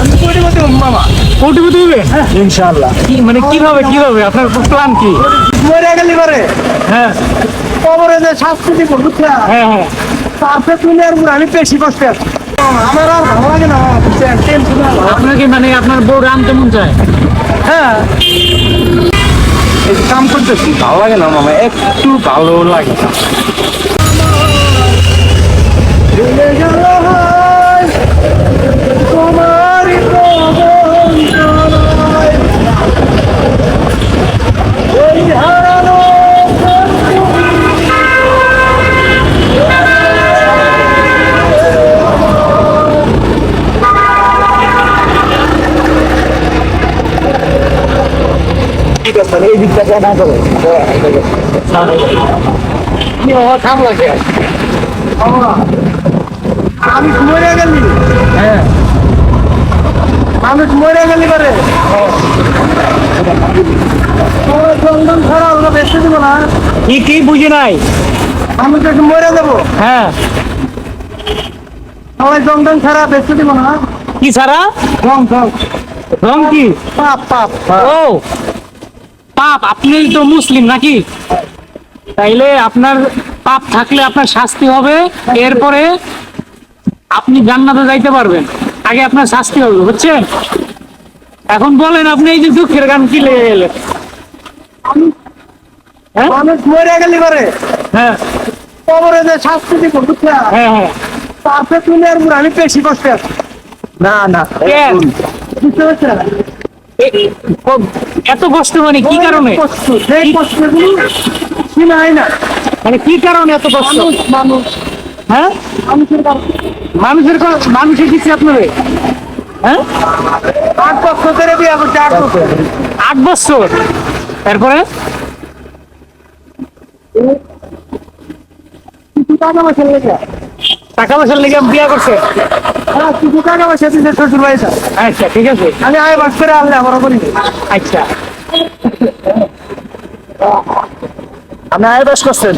আমি কোটিপতি হব মামা? কোটিপতি হবেন ইনশাআল্লাহ। কি মানে কীভাবে কীভাবে? আপনার প্ল্যান কি? মরে গেলি করে হ্যাঁ। কবরে যে শাস্তি দিব হ্যাঁ হ্যাঁ। তারপরে তুমি আর আমি বেশি কষ্টে আছি। আমার আর ভালো লাগে না মামা, বুঝছেন টেনশন আপনার কি মানে আপনার বউ আনতে মন চায়? হ্যাঁ। কাম করতেছি। ভালো লাগে না মামা? একটু ভালো লাগে না। আমি মরে গেলি হ্যাঁ মানুষ মরে গেলি পারে জঙ্গল ছাড়া বেঁচে দিব না কি কি বুঝি নাই? আমি তো মরে যাব। হ্যাঁ। সবাই জঙ্গল ছাড়া বেঁচে দিব না। কি ছাড়া? জং জং রং কি? পাপ পাপ। ও। পাপ আপনি তো মুসলিম নাকি? তাইলে আপনার পাপ থাকলে আপনার শাস্তি হবে এরপরে আপনি জান্নাতে যাইতে পারবেন। আগে আপনার শাস্তি হবে বুঝছেন? এখন বলেন আপনি এই যে দুঃখের গান কি লেগে গেলেন হ্যাঁ? মানুষ মরে গেলি হ্যাঁ। কবরে যে শাস্তি দিব বুঝছা হ্যাঁ হ্যাঁ। তারপরে তুমি আর আমি বেশি কষ্টে আছি। না না এত কষ্ট মানে কি কারণে? মানে কি কারণে এত কষ্ট? মানুষ হ্যাঁ? মানুষের মানুষের দিচ্ছে আপনারে? হ্যাঁ? আট বছর ধরে বিয়ে করছে আট বছর। আট বছর। তারপরে টাকা টাকা পয়সার লেগে বিয়া করছে। হ্যাঁ কিছু টাকা পয়সা দিচ্ছে শ্বশুর বাড়িটা আচ্ছা ঠিক আছে। আমি আয় বাস করে আনলে আমার করি আচ্ছা। আপনি আয় বাস করছেন?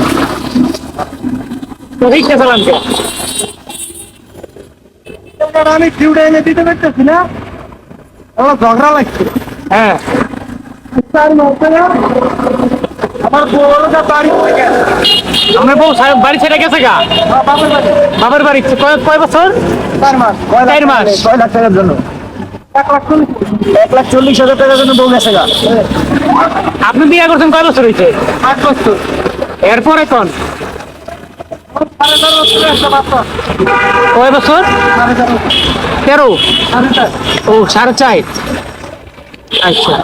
আমি ডিউটা এনে দিতে পারতেছি না। আমার ঝগড়া লাগছে। হ্যাঁ। আমার বড়টা বাড়ি থেকে আমার বউ বাড়ি ছেড়ে গেছে গা? বাবার বাড়ি। বাবার বাড়ি। কয় কয় বছর? চার মাস। চার মাস। ছয় লাখ টাকার জন্য? এক লাখ চল্লিশ হাজার। টাকার জন্য বউ গেছে গা। আপনি বিয়ে করছেন কয় বছর হয়েছে আট বছর। এরপর এখন? কয় বছর? তেরো? ও সাড়ে চার। আচ্ছা।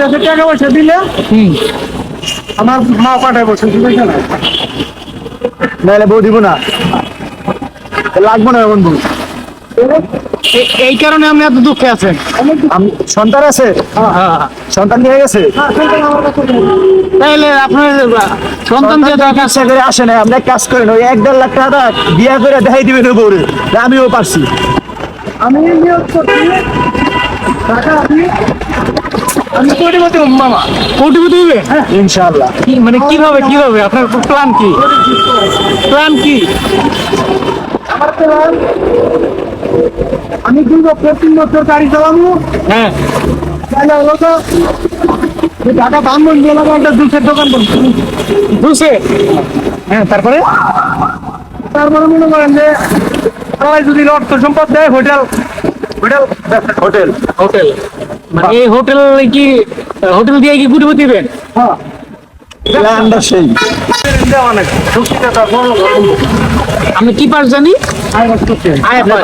টাকা পয়সা দিলে? হুম। আমার মা পাঠায় বসে বুঝেছে না? নাহলে বউ দিব না। লাগবো না এমন বউ। এই কারণে আপনি এত দুঃখে আছেন? সন্তান আছে? হ্যাঁ। সন্তান নিয়ে গেছে? তাইলে আপনার সন্তান যে দরকার কাজ করে আসে না আপনি কাজ করেন ওই এক দেড় লাখ টাকা বিয়া করে দেখাই দিবেন বউরে আমিও পারছি। আমি নিয়োগ করছি। টাকা আপনি আমি কোটিপতি মামা। কোটিপতি হবে? ইনশাআল্লাহ। কি মানে কীভাবে কীভাবে? আপনার প্ল্যান কি? প্ল্যান কি? আমার প্ল্যান আমি দুই বছর তিন বছর গাড়ি চালাবো। হ্যাঁ। তাহলে হলো তো ঢাকা বান্ধন জেলা একটা জুসের দোকান করছি বুঝছে হ্যাঁ তারপরে? তারপরে মনে করেন যে সবাই যদি অর্থ সম্পদ দেয় হোটেল হোটেল হোটেল হোটেল মানে এই হোটেল কি হোটেল দিয়ে কি হ্যাঁ। তো বড় আপনি কি পার জানি।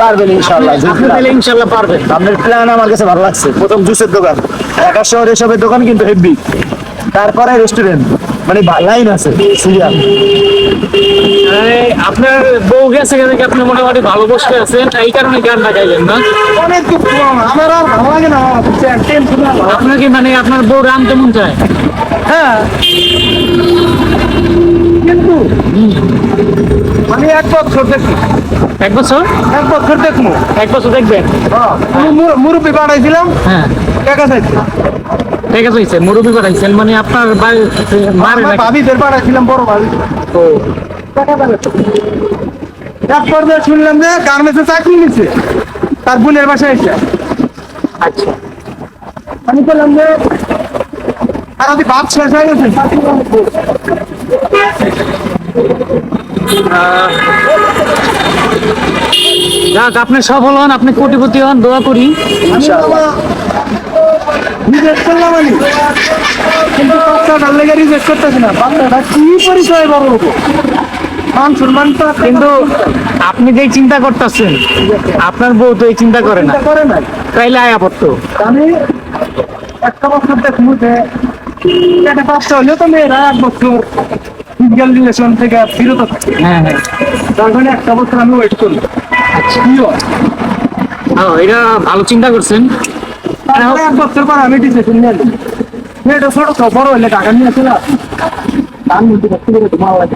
পারবেন তাহলে ইনশাল্লাহ পারবেন। আপনার প্ল্যান আমার কাছে ভালো লাগছে। প্রথম জুসের দোকান। ঢাকা শহরে এসবের দোকান কিন্তু হেভি তারপরে রেস্টুরেন্ট মানে লাইন আছে সিরিয়াল আপনার বউ গেছে গেছে কি আপনি মোটামুটি ভালো বসে আছেন? এই কারণে গানটা গাইলেন না? অনেক আমার আর ভালো লাগে না আপনার কি মানে আপনার বউ আনতে মন চায়? হ্যাঁ। কিন্তু আমি এক বছর দেখি। এক বছর? এক বছর দেখব। এক বছর দেখবেন? মুরব্বী পাঠাইছিলাম হ্যাঁ। টাকা চাইছি আছে হয়েছে মুরব্বী পাঠাইছেন মানে আপনার বাড়ি মারে? ভাবিদের পাঠাইছিলাম বড় ভাবি। ও। টাকা চাইছে এক পর্যায়ে শুনলাম যে গার্মেন্টসে চাকরি নিচ্ছে তার বোনের বাসায় এসে। আচ্ছা। আমি বললাম যে আর শেষ হয়ে গেছে যাক আপনি সফল হন আপনি কোটিপতি হন দোয়া করি। রিজেক্ট করলাম আমি কিন্তু বাচ্চাটার লেগে রিজেক্ট করতেছি না। বাচ্চাটা কি পরিচয় বড় মান সম্মান তো কিন্তু আপনি যেই চিন্তা করতেছেন আপনার বউ তো এই চিন্তা করে না। করে নাই। তাইলে আয়া পড়তো আমি একটা বছর দেখব যে একটা বাচ্চা হলেও তো মেয়েরা এক বছর ফিজিক্যাল রিলেশন থেকে বিরত থাকে। হ্যাঁ হ্যাঁ। তার জন্য একটা বছর আমি ওয়েট করি। আচ্ছা। কি হয়? এটা ভালো চিন্তা করছেন? এক বছর পর আমি ডিসিশন নিয়ে মেয়েটা ছোট বড় হলে টাকা নিয়ে আমি মধ্যে তোমার লাগে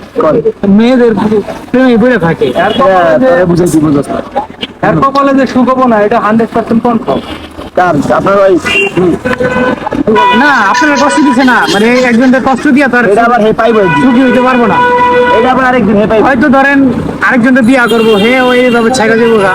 মেয়েদের প্রেমে পড়ে থাকে। এর কপালে যে না এটা হান্ড্রেড পার্সেন্ট কনফার্ম কার? আপনার ওই না আপনারা কষ্ট দিচ্ছে না। মানে কষ্ট দিয়া তার এটা আবার হে পাইব সুখী হইতে পারব না। এটা আবার আরেকজন হে পাইব। হয়তো ধরেন আরেকজনকে বিয়া করব। হে ওইভাবে ছেড়ে দেবো গা।